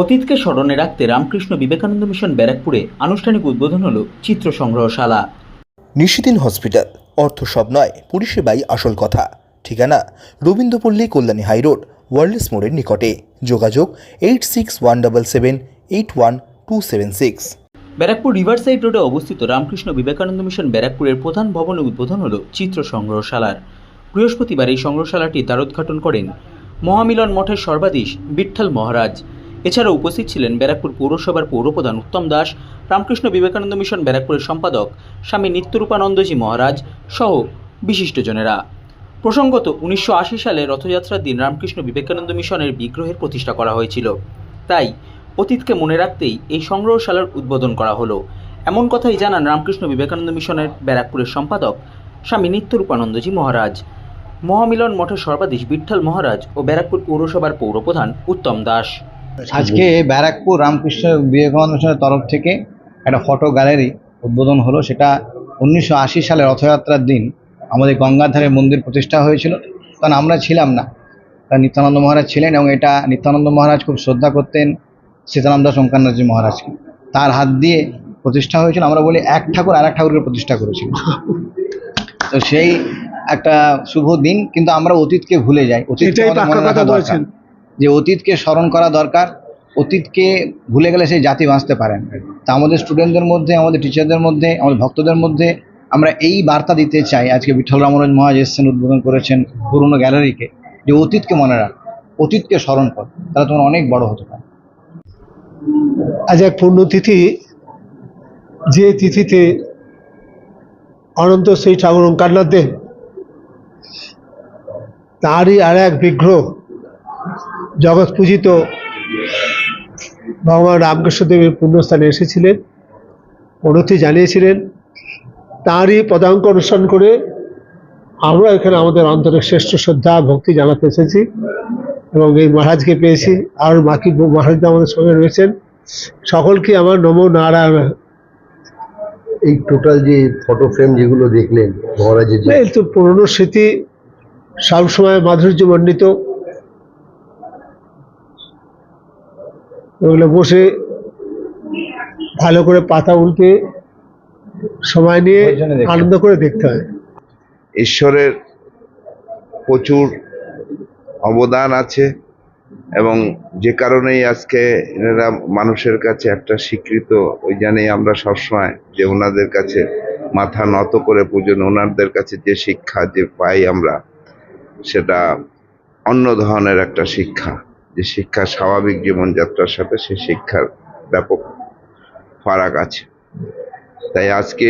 অতীতকে স্মরণে রাখতে রামকৃষ্ণ বিবেকানন্দ মিশন ব্যারাকপুরে আনুষ্ঠানিক উদ্বোধন হল চিত্র সংগ্রহশালা। নিশিদিন হসপিটাল অর্থ সব নয় পরিষেবাই আসল কথা। ঠিকানা রবীন্দ্রপল্লী কল্যাণী হাইরোড ওয়ার্ল্ডস মোড়ের নিকটে। যোগাযোগ eight six one double seven eight one two seven six. Barrackpore riverside রোডে অবস্থিত রামকৃষ্ণ বিবেকানন্দ মিশন ব্যারাকপুরের প্রধান ভবনে উদ্বোধন হল চিত্র সংগ্রহশালার। বৃহস্পতিবার এই সংগ্রহশালাটি তার উদ্ঘাটন করেন মহামিলন মঠের সর্বাধীশ বিঠ্ঠল মহারাজ। এছাড়া উপস্থিত ছিলেন ব্যারাকপুর পৌরসভার পৌরপ্রধান উত্তম দাস, রামকৃষ্ণ বিবেকানন্দ মিশন ব্যারাকপুরের সম্পাদক স্বামী নিত্যরূপানন্দজি মহারাজ সহ বিশিষ্টজনেরা। প্রসঙ্গত, উনিশশো আশি সালে রথযাত্রার দিন রামকৃষ্ণ বিবেকানন্দ মিশনের বিগ্রহের প্রতিষ্ঠা করা হয়েছিল। তাই, অতীতকে মনে রাখতেই এই সংগ্রহশালার উদ্বোধন করা হলো। এমন কথাই জানান রামকৃষ্ণ বিবেকানন্দ মিশনের ব্যারাকপুরের সম্পাদক স্বামী নিত্যরূপানন্দজি মহারাজ। মহামিলন মঠের সর্বাধীশ বিঠ্ঠল মহারাজ ও ব্যারাকপুর পৌরসভার পৌরপ্রধান উত্তম দাস। আজকে ব্যারাকপুর রামকৃষ্ণ বিবেকানন্দ মিশনের তরফ থেকে একটা ফটো গ্যালারি উদ্বোধন হলো। সেটা উনিশশো আশি সালে রথযাত্রার দিন আমাদের গঙ্গার ধারে মন্দির প্রতিষ্ঠা হয়েছিল। কারণ আমরা ছিলাম না। কারণ নিত্যানন্দ মহারাজ ছিলেন এবং এটা নিত্যানন্দ মহারাজ খুব শ্রদ্ধা করতেন সীতারাম দাস ওঙ্কারনাথজি মহারাজকে তার হাত দিয়ে প্রতিষ্ঠা হয়েছিল। আমরা বলি এক ঠাকুর আর এক ঠাকুরকে প্রতিষ্ঠা করেছিল। তো সেই একটা শুভ দিন। কিন্তু আমরা অতীতকে ভুলে যাই। অতীতকে যে অতীতকে স্মরণ করা দরকার, অতীতকে ভুলে গেলে সেই জাতি বাঁচতে পারেন তা আমাদের স্টুডেন্টদের মধ্যে, আমাদের টিচারদের মধ্যে, আমাদের ভক্তদের মধ্যে আমরা এই বার্তা দিতে চাই। আজকে বিঠল রামরাজ মহারাজ এসছেন, উদ্বোধন করেছেন পুরনো গ্যালারিকে যে অতীতকে মনে রাখ, অতীতকে স্মরণ কর, তাহলে তোমার অনেক বড় হতে পারে। আজ এক পুণ্যতিথি যে তিথিতে অনন্ত শ্রী ঠাকুর ওঙ্কারনাথ দেব, তারই আর এক বিগ্রহ জগৎ পূজিত ভগবান রামকৃষ্ণ দেবের পুণ্যস্থানে এসেছিলেন অনুতি জানিয়েছিলেন তারই পদাঙ্ক অনুসরণ করে আমরা এখানে আমাদের অন্তরে শ্রেষ্ঠ শ্রদ্ধা ভক্তি জানাতে এসেছি এবং এই মহারাজকে পেয়েছি। আর বাকি মহারাজ আমাদের সঙ্গে রয়েছেন। সকলকে আমার নমো নারায়ণ। এই টোটাল যে ফটো ফ্রেম যেগুলো দেখলেন মহারাজের যে এই তো পুরনো স্মৃতি সবসময় মাধুর্যমণ্ডিত। ওগুলো বসে ভালো করে পাতা উল্টে সময় নিয়ে আনন্দ করে দেখতে হয়। ঈশ্বরের প্রচুর অবদান আছে এবং যে কারণেই আজকে এনারা মানুষের কাছে একটা স্বীকৃত ওই জানেই আমরা সবসময় যে ওনাদের কাছে মাথা নত করে পুজন ওনাদের কাছে যে শিক্ষা যে পাই আমরা সেটা অন্য ধরনের একটা শিক্ষা। যে শিক্ষা স্বাভাবিক জীবনযাত্রার সাথে সে শিক্ষার ব্যাপক ফারাক আছে। তাই আজকে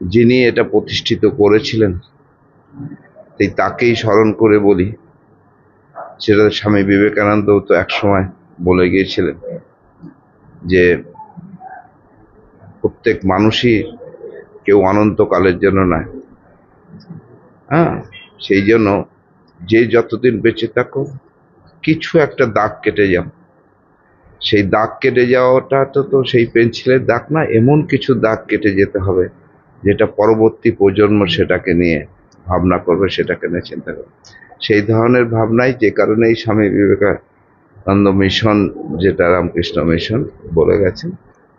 যিনি এটা প্রতিষ্ঠিত করেছিলেন, তাই তাকেই স্মরণ করে বলি, সেটা স্বামী বিবেকানন্দ তো একসময় বলে গিয়েছিলেন যে, প্রত্যেক মানুষই কেউ অনন্তকালের জন্য নয়। হ্যাঁ সেই জন্য যে যতদিন বেঁচে থাকো কিছু একটা দাগ কেটে যাও। সেই দাগ কেটে যাওয়াটা তো তো সেই পেন্সিলের দাগ না, এমন কিছু দাগ কেটে যেতে হবে, যেটা পরবর্তী প্রজন্ম সেটাকে নিয়ে ভাবনা করবে, সেটাকে নিয়ে চিন্তা করবে। সেই ধরনের ভাবনাই যে কারণে এই স্বামী বিবেকানন্দ মিশন, যেটা রামকৃষ্ণ মিশন বলে গেছেন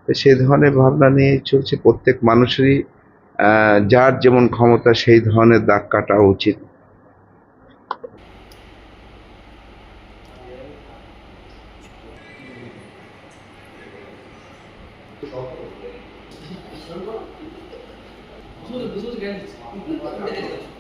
সেই ধরনের ভাবনা নিয়ে চলছে। প্রত্যেক মানুষেরই যার যেমন ক্ষমতা, সেই ধরনের দাগ কাটা উচিত। 烧烤。说的不就是个你？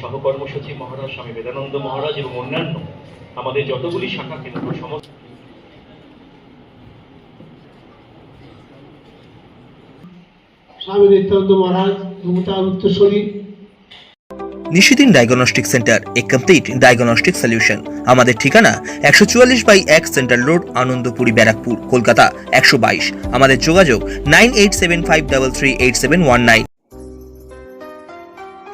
সহকর্মসচিব মহারাজ স্বামী বেদানন্দ মহারাজ এবং অন্যান্য আমাদের যতগুলি শাখা কেন্দ্র সমস্ত স্বামী নিত্যানন্দ মহারাজ মমতার উত্তরস্বরী Nishidin diagnostic centre a complete diagnostic solution. আমাদের ঠিকানা একশো চুয়াল্লিশ বাই এক সেন্ট্রাল রোড আনন্দপুরি ব্যারাকপুর কলকাতা একশো বাইশ। আমাদের যোগাযোগ nine eight seven five double three eight seven one nine.